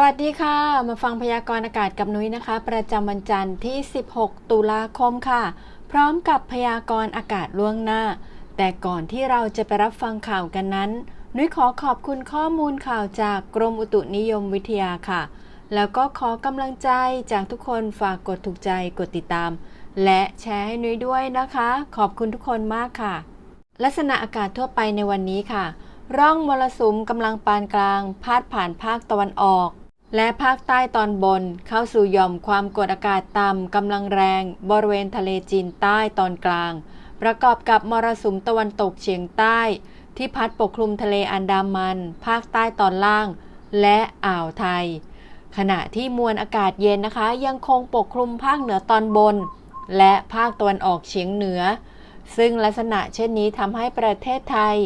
วัสดีค่ะ มาฟังพยากรณ์อากาศกับนุ้ยนะคะ ประจำวันจันทร์ที่ 16 ตุลาคมค่ะ พร้อมกับพยากรณ์อากาศล่วงหน้า แต่ก่อนที่เราจะไปรับฟังข่าวกันนั้น นุ้ยขอขอบคุณข้อมูลข่าวจากกรมอุตุนิยมวิทยาค่ะ แล้วก็ขอกำลังใจจากทุกคนฝากกดถูกใจกดติดตาม และแชร์ให้นุ้ยด้วยนะคะ ขอบคุณทุกคนมากค่ะ ลักษณะอากาศทั่วไปในวันนี้ค่ะ ร่องมรสุมกำลังปานกลาง พาดผ่านภาคตะวันออก และภาคใต้ตอนบนเข้าสู่ย่อมความกดอากาศต่ำกำลังแรง บริเวณทะเลจีนใต้ตอนกลาง ประกอบกับมรสุมตะวันตกเฉียงใต้ ที่พัดปกคลุมทะเลอันดามัน ภาคใต้ตอนล่าง และอ่าวไทย ขณะที่มวลอากาศเย็นนะคะ ยังคงปกคลุมภาคเหนือตอนบน และภาคตะวันออกเฉียงเหนือ ซึ่งลักษณะเช่นนี้ทำให้ประเทศไทย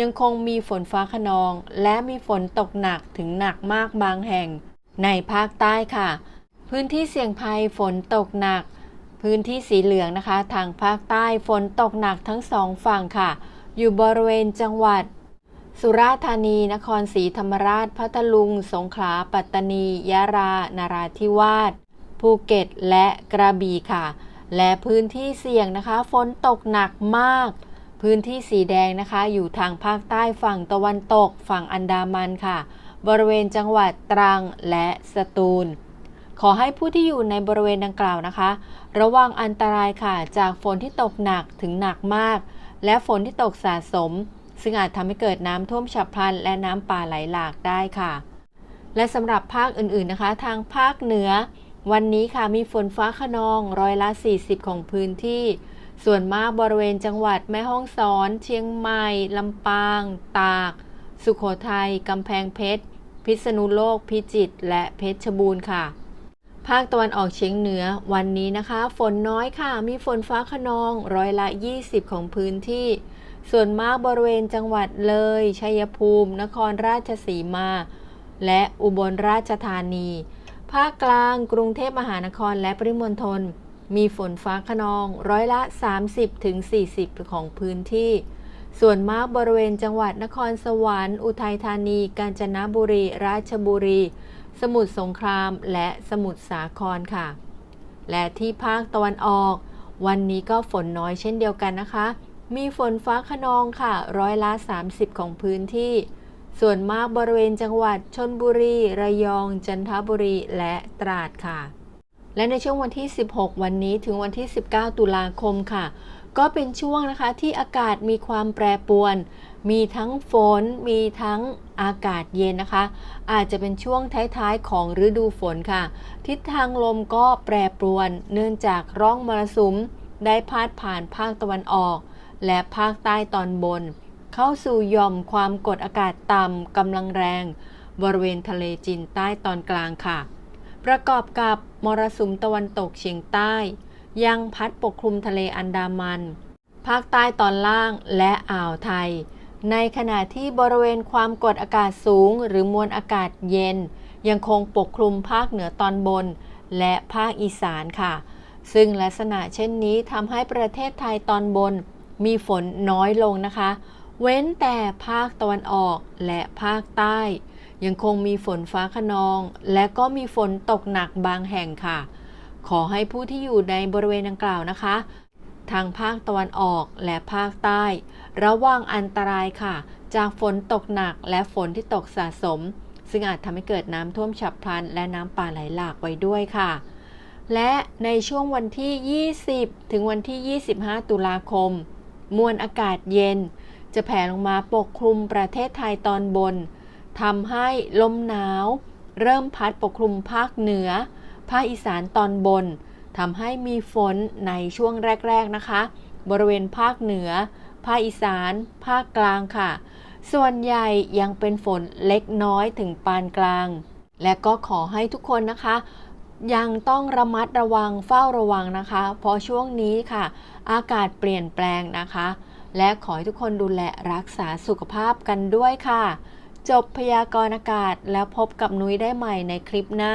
ยังคงมีฝนฟ้าขนอง และมีฝนตกหนักถึงหนักมากบางแห่ง ในภาคใต้ค่ะ พื้นที่เสี่ยงภัยฝนตกหนัก พื้นที่สีเหลืองนะคะ ทางภาคใต้ฝนตกหนักทั้งสองฝั่งค่ะ อยู่บริเวณจังหวัด สุราษฎร์ธานี นครศรีธรรมราช พัทลุง สงขลา ปัตตานี ยะรานาราธิวาส ภูเก็ต และกระบี่ค่ะ และพื้นที่เสี่ยงนะคะ ฝนตกหนักมาก พื้นที่สีแดงนะคะ อยู่ทางภาคใต้ฝั่งตะวันตก ฝั่งอันดามันค่ะ บริเวณจังหวัดตรังและสตูล ขอให้ผู้ที่อยู่ในบริเวณดังกล่าวนะคะ ระวังอันตรายค่ะจากฝนที่ตกหนักถึงหนักมาก และฝนที่ตกสะสม ซึ่งอาจทำให้เกิดน้ำท่วมฉับพลัน และน้ำป่าไหลหลากได้ค่ะ และสำหรับภาคอื่นๆนะคะ ทางภาคเหนือ วันนี้ค่ะมีฝนฟ้าขนองร้อยละ 40 ของพื้นที่ส่วนมากบริเวณจังหวัดแม่ฮ่องสอน เชียงใหม่ ลำปาง ตาก สุโขทัย กำแพงเพชร พิษณุโลก พิจิตร และเพชรบูรณ์ค่ะ ภาคตะวันออกเฉียงเหนือวันนี้นะคะ ฝนน้อยค่ะ มีฝนฟ้าขนองร้อยละ 20 ของพื้นที่ ส่วนมากบริเวณจังหวัดเลย ชัยภูมิ นครราชสีมา และอุบลราชธานี ภาคกลาง กรุงเทพมหานคร และปริมณฑล มีฝนฟ้าขนองร้อยละ 30-40 ของพื้นที่ ส่วนมากบริเวณจังหวัดนครสวรรค์ อุทัยธานี กาญจนบุรี ราชบุรี สมุทรสงคราม และสมุทรสาครค่ะ และที่ภาคตะวันออก วันนี้ก็ฝนน้อยเช่นเดียวกันนะคะ มีฝนฟ้าขนองค่ะ ร้อยละ 30 ของพื้นที่ ส่วนมากบริเวณจังหวัดชนบุรี ระยอง จันทบุรี และตราดค่ะ และในช่วงวันที่ 16 วันนี้ถึงวันที่ 19 ตุลาคมค่ะ ก็เป็นช่วงนะคะที่อากาศมีความแปรปรวน มีทั้งฝน มีทั้งอากาศเย็นนะคะ อาจจะเป็นช่วงท้ายๆของฤดูฝนค่ะ ทิศทางลมก็แปรปรวน เนื่องจากร่องมรสุมได้พาดผ่านภาคตะวันออก และภาคใต้ตอนบน เข้าสู่ย่อมความกดอากาศต่ำกำลังแรง บริเวณทะเลจีนใต้ตอนกลางค่ะ ประกอบกับมรสุมตะวันตกเฉียงใต้ ยังพัดปกคลุมทะเลอันดามัน ภาคใต้ตอนล่างและอ่าวไทย ในขณะที่บริเวณความกดอากาศสูง หรือมวลอากาศเย็น ยังคงปกคลุมภาคเหนือตอนบน และภาคอีสานค่ะ ซึ่งลักษณะเช่นนี้ทำให้ประเทศไทยตอนบน มีฝนน้อยลงนะคะ เว้นแต่ภาคตะวันออกและภาคใต้ ยังคงมีฝนฟ้าขนอง และก็มีฝนตกหนักบางแห่งค่ะ ขอให้ผู้ที่อยู่ในบริเวณดังกล่าวนะคะ ทางภาคตะวันออกและภาคใต้ ระวังอันตรายค่ะ จากฝนตกหนักและฝนที่ตกสะสม ซึ่งอาจทำให้เกิดน้ำท่วมฉับพลัน และน้ำป่าไหลหลากไว้ด้วยค่ะ และในช่วงวันที่ 20 ถึงวันที่ 25 ตุลาคม มวลอากาศเย็น จะแผ่ลงมาปกคลุมประเทศไทยตอนบนทำให้ลมหนาว เริ่มพัดปกคลุมภาคเหนือ ภาคอีสานตอนบนทำให้มีฝนในช่วงแรก ๆ นะคะ บริเวณภาคเหนือ ภาคอีสาน ภาคกลางค่ะ ส่วนใหญ่ยังเป็นฝนเล็กน้อยถึงปานกลาง และก็ขอให้ทุกคนนะคะ ยังต้องระมัดระวังเฝ้าระวังนะคะ เพราะช่วงนี้ค่ะ อากาศเปลี่ยนแปลงนะคะ และขอให้ทุกคนดูแลรักษาสุขภาพกันด้วยค่ะ จบพยากรณ์อากาศแล้วพบกับนุ้ยได้ใหม่ในคลิปหน้า